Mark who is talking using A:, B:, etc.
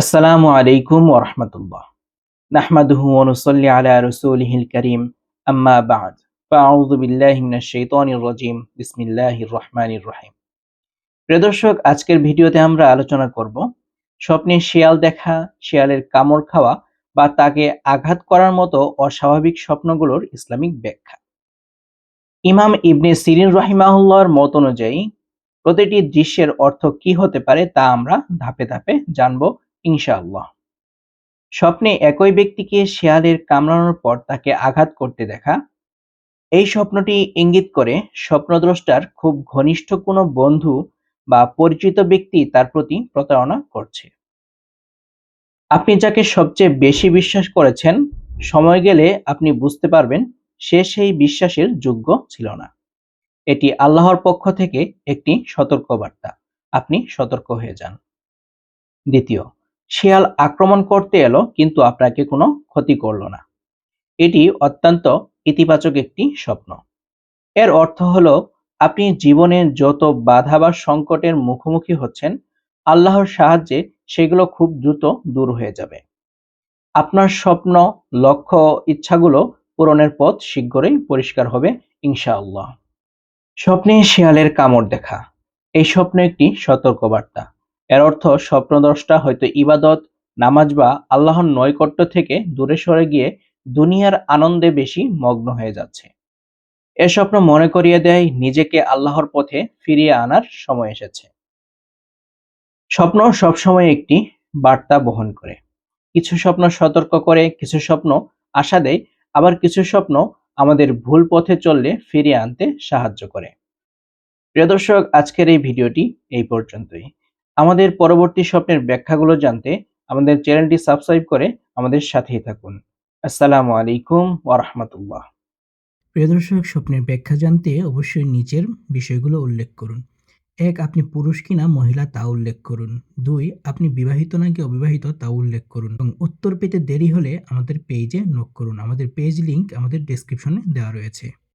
A: আসসালামু আলাইকুম ওরহমতুল্লাহ নাহমাদুহু ওনুসল্লি আলা রসুলিহিল করিম। আম্মা বাদ। ফাউযু বিল্লাহি মিনাশ শাইতানির রাজিম। বিসমিল্লাহির রহমানির রহিম। প্রিয় দর্শক, আজকের ভিডিওতে আমরা আলোচনা করব স্বপ্নে শিয়াল দেখা, শিয়ালের কামড় খাওয়া বা তাকে আঘাত করার মতো অস্বাভাবিক স্বপ্নগুলোর ইসলামিক ব্যাখ্যা। ইমাম ইবনে সিরিন রহিমাহুল্লাহর মত অনুযায়ী প্রতিটি দৃশ্যের অর্থ কি হতে পারে তা আমরা ধাপে ধাপে জানব ইনশাআল্লাহ। স্বপ্নে একই ব্যক্তিকে শেয়ালের কামড়ানোর পর তাকে আঘাত করতে দেখা। এই স্বপ্নটি ইঙ্গিত করে স্বপ্নদ্রষ্টার খুব ঘনিষ্ঠ কোনো বন্ধু বা পরিচিত ব্যক্তি তার প্রতি প্রতারণা করছে। আপনি যাকে সবচেয়ে বেশি বিশ্বাস করেছেন, সময় গেলে আপনি বুঝতে পারবেন সে সেই বিশ্বাসের যোগ্য ছিল না। এটি আল্লাহর পক্ষ থেকে একটি সতর্কবার্তা। আপনি সতর্ক হয়ে যান। দ্বিতীয় শিয়াল আক্রমণ করতে এলো, কিন্তু আপনাকে কোনো ক্ষতি করল না। এটি অত্যন্ত ইতিবাচক একটি স্বপ্ন। এর অর্থ হলো, আপনি জীবনের যত বাধা বা সংকটের মুখোমুখি হচ্ছেন, আল্লাহর সাহায্যে সেগুলো খুব দ্রুত দূর হয়ে যাবে। আপনার স্বপ্ন, লক্ষ্য, ইচ্ছাগুলো পূরণের পথ শীঘ্রই পরিষ্কার হবে, ইনশাআল্লাহ। স্বপ্নে শিয়ালের কামড় দেখা। এই স্বপ্ন একটি সতর্কবার্তা। এর অর্থ স্বপ্নদ্রষ্টা হয়তো ইবাদত, নামাজ বা আল্লাহর নৈকট্য থেকে দূরে সরে গিয়ে দুনিয়ার আনন্দে বেশি মগ্ন হয়ে যাচ্ছে। এ স্বপ্ন মনে করিয়ে দেয় নিজেকে আল্লাহর পথে ফিরিয়ে আনার সময় এসেছে। স্বপ্ন সবসময় একটি বার্তা বহন করে। কিছু স্বপ্ন সতর্ক করে, কিছু স্বপ্ন আশা দেয়, আবার কিছু স্বপ্ন আমাদের ভুল পথে চললে ফিরিয়ে আনতে সাহায্য করে। প্রিয় দর্শক, আজকের এই ভিডিওটি এই পর্যন্তই। আমাদের পরবর্তী স্বপ্নের ব্যাখ্যাগুলো জানতে আমাদের চ্যানেলটি সাবস্ক্রাইব করে আমাদের সাথেই থাকুন। আসসালামু আলাইকুম ওরহমতুল্লাহ
B: প্রিয় দর্শক, স্বপ্নের ব্যাখ্যা জানতে অবশ্যই নিচের বিষয়গুলো উল্লেখ করুন। এক, আপনি পুরুষ কিনা মহিলা তা উল্লেখ করুন। দুই, আপনি বিবাহিত নাকি অবিবাহিত তা উল্লেখ করুন। এবং উত্তর পেতে দেরি হলে আমাদের পেজে নোক করুন। আমাদের পেজ লিংক আমাদের ডেসক্রিপশনে দেওয়া রয়েছে।